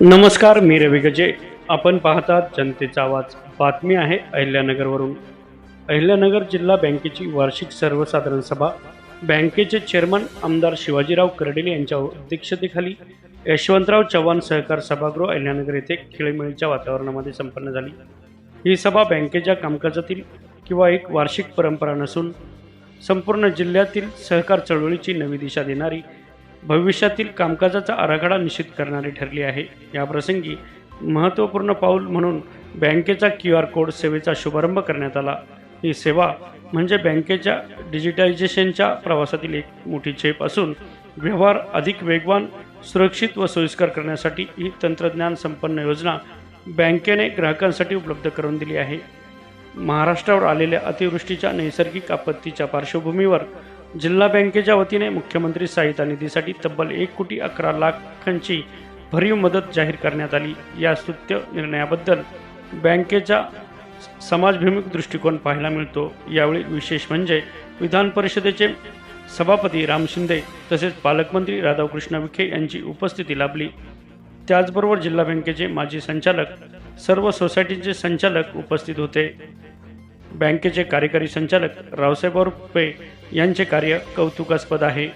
नमस्कार मी रवी गजे. आपण पाहतात जनतेचा आवाज. बातमी आहे अहिल्यानगरवरून. अहिल्यानगर जिल्हा बँकेची वार्षिक सर्वसाधारण सभा. बँकेचे चेअरमन आमदार शिवाजीराव कर्डिले यांच्या अध्यक्षतेखाली यशवंतराव चव्हाण सहकार सभागृह अहिल्यानगर येथे खेळीमेळीच्या वातावरणामध्ये संपन्न झाली. ही सभा बँकेच्या कामकाजातील किंवा एक वार्षिक परंपरा नसून संपूर्ण जिल्ह्यातील सहकार चळवळीची नवी दिशा देणारी भविष्यातील कामकाजाचा आराखडा निश्चित करणारी ठरली आहे. या प्रसंगी महत्त्वपूर्ण पाऊल म्हणून बँकेचा क्यू आर कोड सेवेचा शुभारंभ करण्यात आला. ही सेवा म्हणजे बँकेच्या डिजिटायझेशनच्या प्रवासातील एक मोठी झेप असून व्यवहार अधिक वेगवान सुरक्षित व सोयीस्कर करण्यासाठी ही तंत्रज्ञान संपन्न योजना बँकेने ग्राहकांसाठी उपलब्ध करून दिली आहे. महाराष्ट्रावर आलेल्या अतिवृष्टीच्या नैसर्गिक आपत्तीच्या पार्श्वभूमीवर जिल्हा बँकेच्या वतीने मुख्यमंत्री सहायता निधीसाठी तब्बल एक कोटी अकरा लाखांची भरीव मदत जाहीर करण्यात आली. या स्तुत्य निर्णयाबद्दल बँकेचा समाजभिमुख दृष्टिकोन पाहायला मिळतो. यावेळी विशेष म्हणजे विधान परिषदेचे सभापती राम शिंदे तसेच पालकमंत्री राधाकृष्ण विखे यांची उपस्थिती लाभली. त्याचबरोबर जिल्हा बँकेचे माजी संचालक सर्व सोसायटीचे संचालक उपस्थित होते. बँकेचे कार्यकारी संचालक रावसाहेब रुपे यांचे कार्य कौतुकास्पद आहे.